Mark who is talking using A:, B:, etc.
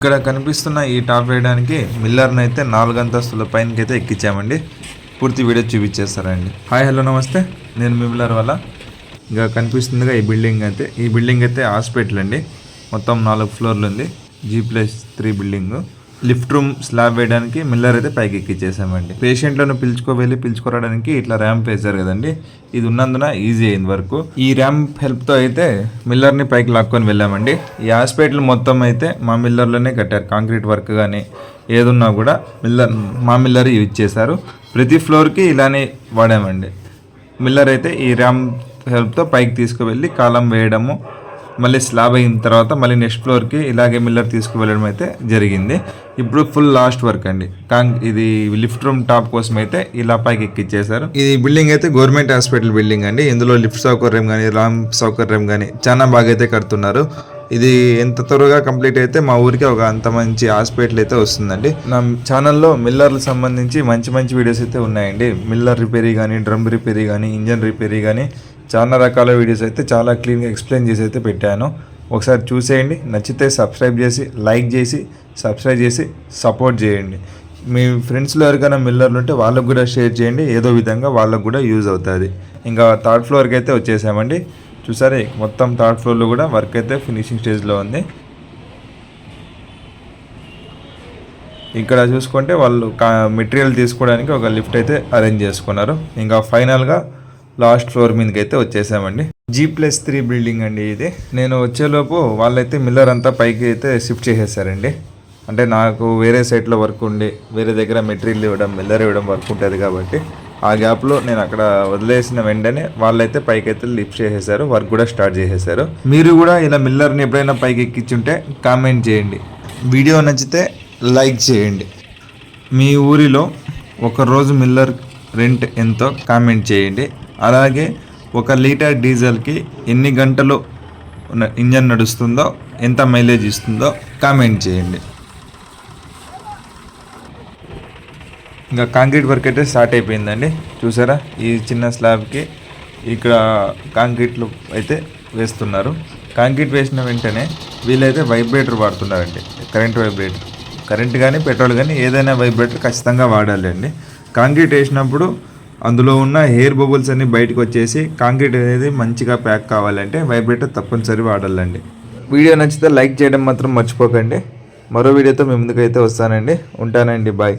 A: ఇక్కడ కనిపిస్తున్న ఈ టాప్ వేయడానికి మిల్లర్ని అయితే నాలుగు అంతస్తుల పైనకి అయితే ఎక్కించామండి పూర్తి వీడియో చూపించేస్తారండి. హాయ్ హలో నమస్తే. నేను మీ మిల్లర్ వల్ల. ఇంకా కనిపిస్తుందిగా ఈ బిల్డింగ్ అయితే. ఈ బిల్డింగ్ అయితే హాస్పిటల్ అండి. మొత్తం నాలుగు ఫ్లోర్లు ఉంది. G plus three building. Lift room slab వేయడానికి మిల్లర్ అయితే పైకి ఎక్కించేసామండి పేషెంట్లను పిలుచుకోవెళ్ళి పిలుచుకోవడానికి ఇట్లా ర్యాంప్ వేశారు కదండి. ఇది ఉన్నందున ఈజీ అయింది వరకు ఈ ర్యాంప్ హెల్ప్తో అయితే మిల్లర్ని పైకి లాక్కొని వెళ్ళామండి. ఈ హాస్పిటల్ మొత్తం అయితే మా మిల్లర్లోనే కట్టారు. కాంక్రీట్ వర్క్ కానీ ఏదున్నా కూడా మిల్లర్ మా మిల్లర్ యూజ్ చేశారు. ప్రతి ఫ్లోర్కి ఇలానే వాడామండి. మిల్లర్ అయితే ఈ ర్యాంప్ హెల్ప్తో పైకి తీసుకువెళ్ళి కాలం వేయడము మళ్ళీ స్లాబ్ అయిన తర్వాత మళ్ళీ నెక్స్ట్ ఫ్లోర్కి ఇలాగే మిల్లర్ తీసుకువెళ్ళడం అయితే జరిగింది. ఇప్పుడు ఫుల్ లాస్ట్ వర్క్ అండి. ఇది లిఫ్ట్ రూమ్ టాప్ కోసం అయితే ఇలా పైకి ఎక్కిచ్చేసారు ఇది బిల్డింగ్ అయితే గవర్నమెంట్ హాస్పిటల్ బిల్డింగ్ అండి. ఇందులో లిఫ్ట్ సౌకర్యం కానీ రామ్ సౌకర్యం కానీ చాలా బాగా అయితే కడుతున్నారు. ఇది ఎంత త్వరగా కంప్లీట్ అయితే మా ఊరికి ఒక అంత మంచి హాస్పిటల్ అయితే వస్తుందండి. నా ఛానల్లో మిల్లర్లకు సంబంధించి మంచి మంచి వీడియోస్ అయితే ఉన్నాయండి. మిల్లర్ రిపేరీ కానీ డ్రమ్ రిపేరీ కానీ ఇంజన్ రిపేరీ కానీ చాలా రకాల వీడియోస్ అయితే చాలా క్లీన్గా ఎక్స్ప్లెయిన్ చేసి అయితే పెట్టాను. ఒకసారి చూసేయండి. నచ్చితే సబ్స్క్రైబ్ చేసి లైక్ చేసి సబ్స్క్రైబ్ చేసి సపోర్ట్ చేయండి. మీ ఫ్రెండ్స్లో ఎవరికైనా మిల్లర్లు ఉంటే వాళ్ళకు కూడా షేర్ చేయండి. ఏదో విధంగా వాళ్ళకు కూడా యూజ్ అవుతుంది. ఇంకా థర్డ్ ఫ్లోర్కి అయితే వచ్చేసామండి. చూసారే మొత్తం థర్డ్ ఫ్లోర్లో కూడా వర్క్ అయితే ఫినిషింగ్ స్టేజ్లో ఉంది. ఇక్కడ చూసుకుంటే వాళ్ళు మెటీరియల్ తీసుకోవడానికి ఒక లిఫ్ట్ అయితే అరేంజ్ చేసుకున్నారు. ఇంకా ఫైనల్గా లాస్ట్ ఫ్లోర్ మీదకి అయితే వచ్చేసామండి. జీ ప్లస్ త్రీ బిల్డింగ్ అండి ఇది. నేను వచ్చేలోపు వాళ్ళైతే మిల్లర్ అంతా పైకి అయితే షిఫ్ట్ చేసేసారండి. అంటే నాకు వేరే సైట్లో వర్క్ ఉండి వేరే దగ్గర మెటీరియల్ ఇవ్వడం మిల్లర్ ఇవ్వడం వర్క్ ఉంటుంది కాబట్టి ఆ గ్యాప్లో నేను అక్కడ వదిలేసిన వెంటనే వాళ్ళైతే పైకి అయితే లిఫ్ట్ చేసేసారు వర్క్ కూడా స్టార్ట్ చేసేసారు. మీరు కూడా ఇలా మిల్లర్ని ఎప్పుడైనా పైకి ఎక్కించుంటే కామెంట్ చేయండి. వీడియో నచ్చితే లైక్ చేయండి. మీ ఊరిలో ఒక రోజు మిల్లర్ రెంట్ ఎంతో కామెంట్ చేయండి. అలాగే ఒక లీటర్ డీజిల్కి ఎన్ని గంటలు ఉన్న- ఇంజన్ నడుస్తుందో ఎంత మైలేజ్ ఇస్తుందో కామెంట్ చేయండి. ఇంకా కాంక్రీట్ వర్క్ అయితే స్టార్ట్ అయిపోయిందండి. చూసారా? ఈ చిన్న స్లాబ్కి ఇక్కడ కాంక్రీట్లు అయితే వేస్తున్నారు. కాంక్రీట్ వేసిన వెంటనే వీళ్ళైతే వైబ్రేటర్ వాడుతున్నారండి. Current vibrator. కరెంట్ కానీ పెట్రోల్ కానీ ఏదైనా వైబ్రేటర్ ఖచ్చితంగా వాడాలి అండి కాంక్రీట్ వేసినప్పుడు అందులో ఉన్న హెయిర్ బబుల్స్ అన్ని బయటకు వచ్చేసి కాంక్రీట్ అనేది మంచిగా ప్యాక్ కావాలంటే వైబ్రేటర్ తప్పనిసరి వాడాలండి. వీడియో నచ్చితే లైక్ చేయడం మాత్రం మర్చిపోకండి. మరో వీడియోతో మీ ముందుకైతే వస్తానండి. ఉంటానండి. బాయ్